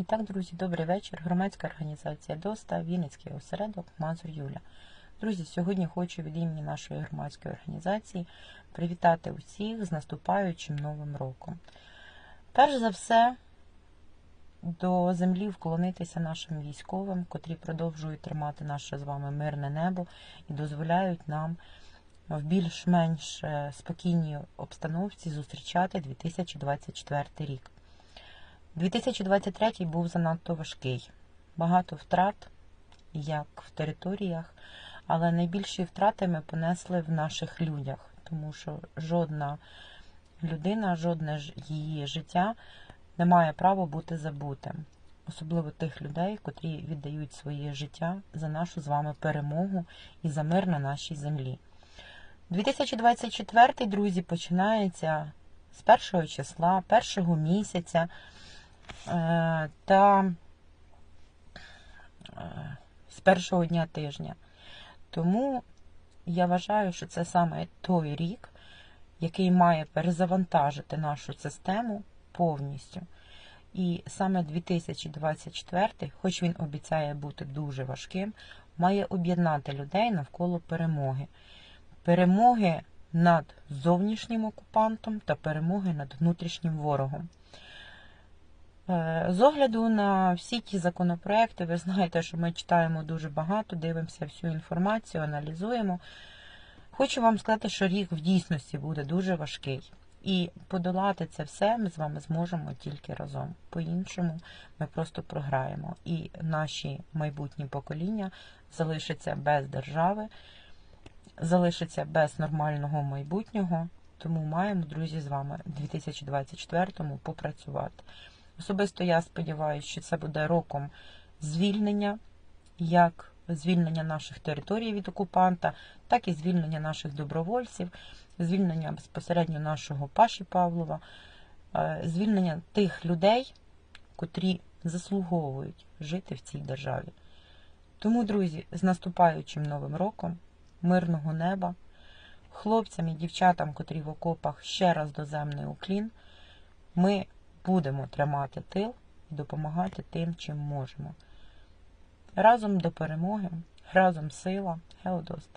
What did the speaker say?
І так, друзі, добрий вечір. Громадська організація ДОСТА, Вінницький осередок, Мазур Юля. Друзі, сьогодні хочу від імені нашої громадської організації привітати усіх з наступаючим новим роком. Перш за все, до землі вклонитися нашим військовим, котрі продовжують тримати наше з вами мирне небо і дозволяють нам в більш-менш е, спокійній обстановці зустрічати 2024 рік. 2023 був занадто важкий. Багато втрат, як в територіях, але найбільші втрати ми понесли в наших людях, тому що жодна людина, жодне її життя не має права бути забутим. Особливо тих людей, котрі віддають своє життя за нашу з вами перемогу і за мир на нашій землі. 2024, друзі, починається з першого числа, першого місяця. Е, та е, з першого дня тижня. Тому я вважаю, що це саме той рік, який має перезавантажити нашу систему повністю. І саме 2024, хоч він обіцяє бути дуже важким, має об'єднати людей навколо перемоги. Перемоги над зовнішнім окупантом та перемоги над внутрішнім ворогом. Е, З огляду на всі ті законопроекти, ви знаєте, що ми читаємо дуже багато, дивимося всю інформацію, аналізуємо. Хочу вам сказати, що рік в дійсності буде дуже важкий. І подолати це все ми з вами зможемо тільки разом. По-іншому ми просто програємо. І наші майбутні покоління залишаться без держави, залишаться без нормального майбутнього. Тому маємо, друзі, з вами в 2024-му попрацювати. Особисто я сподіваюся, що це буде роком звільнення, як звільнення наших територій від окупанта, так і звільнення наших добровольців, звільнення безпосередньо нашого Паші Павлова, е, звільнення тих людей, котрі заслуговують жити в цій державі. Тому, друзі, з наступаючим новим роком, мирного неба, хлопцям і дівчатам, котрі в окопах ще раз доземний уклін, ми будемо тримати тил і допомагати тим, чим можемо. Разом до перемоги, разом сила, Геодост.